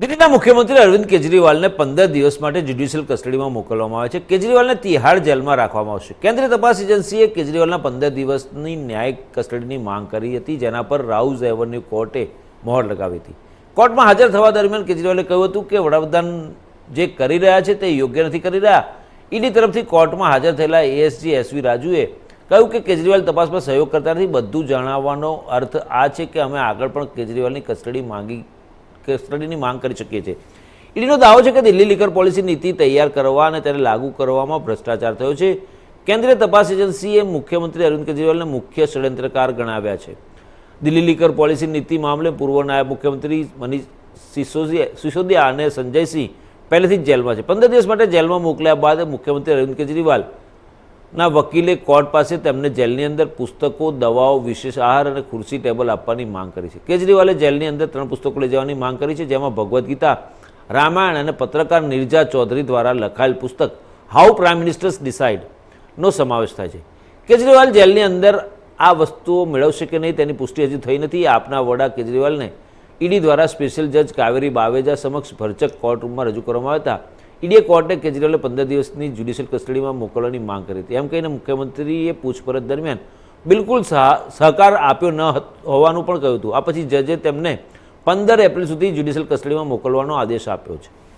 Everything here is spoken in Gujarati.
દિલ્હીના મુખ્યમંત્રી અરવિંદ કેજરીવાલને પંદર દિવસ માટે જ્યુડિશિયલ કસ્ટડીમાં મોકલવામાં આવે છે. કેજરીવાલને તિહાડ જેલમાં રાખવામાં આવશે. કેન્દ્રીય તપાસ એજન્સીએ કેજરીવાલના પંદર દિવસની ન્યાયિક કસ્ટડીની માંગ કરી હતી, જેના પર રાઉઝ એવન્યુ કોર્ટે મોહર લગાવી હતી. કોર્ટમાં હાજર થવા દરમિયાન કેજરીવાલે કહ્યું હતું કે વડાપ્રધાન જે કરી રહ્યા છે તે યોગ્ય નથી કરી રહ્યા. ઈડી તરફથી કોર્ટમાં હાજર થયેલા એએસજી એસવી રાજુએ કહ્યું કે કેજરીવાલ તપાસમાં સહયોગ કરતા નથી. બધું જણાવવાનો અર્થ આ છે કે અમે આગળ પણ કેજરીવાલની કસ્ટડી માંગી કસ્ટડીની માંગ કરી શકીએ છીએ. ઈડીનો દાવો છે કે દિલ્હી લીકર પોલિસી નીતિ તૈયાર કરવા અને તેને લાગુ કરવામાં ભ્રષ્ટાચાર થયો છે. કેન્દ્રીય તપાસ એજન્સીએ મુખ્યમંત્રી અરવિંદ કેજરીવાલને મુખ્ય ષડયંત્રકાર ગણાવ્યા છે. દિલ્હી લીકર પોલિસી નીતિ મામલે પૂર્વ નાયબ મુખ્યમંત્રી મનીષ સિસોદિયા અને સંજયસિંહ પહેલેથી જ જેલમાં છે. પંદર દિવસ માટે જેલમાં મોકલ્યા બાદ મુખ્યમંત્રી અરવિંદ કેજરીવાલ ના, વકીલે કોર્ટ પાસે તેમને જેલની અંદર પુસ્તકો, દવાઓ, વિશેષ આહાર અને ખુરશી ટેબલ આપવાની માંગ કરી છે. કેજરીવાલે જેલની અંદર ત્રણ પુસ્તકો લઈ જવાની માંગ કરી છે, જેમાં ભગવદ્ ગીતા, રામાયણ અને પત્રકાર નિર્જા ચૌધરી દ્વારા લખાયેલ પુસ્તક, હાઉ પ્રાઇમ મિનિસ્ટર્સ ડિસાઇડ, નો સમાવેશ થાય છે. કેજરીવાલ જેલની અંદર આ વસ્તુઓ મેળવશે કે નહીં તેની પુષ્ટિ હજી થઈ નથી. આપના વડા કેજરીવાલને ઈડી દ્વારા સ્પેશિયલ જજ કાવેરી બાવેજા સમક્ષ ભરચક કોર્ટ રૂમમાં રજૂ કરવામાં આવ્યા હતા. ઈડીએ કોર્ટે કેજરીવાલને પંદર દિવસની જ્યુડિશિયલ કસ્ટડીમાં મોકલવાની માંગ કરી હતી. એમ કહીને મુખ્યમંત્રીએ પૂછપરછ દરમિયાન બિલકુલ સહ- સહકાર આપ્યો ન હોવાનું પણ કહ્યું હતું. આ પછી જજે તેમને પંદર એપ્રિલ સુધી જ્યુડિશિયલ કસ્ટડીમાં મોકલવાનો આદેશ આપ્યો છે.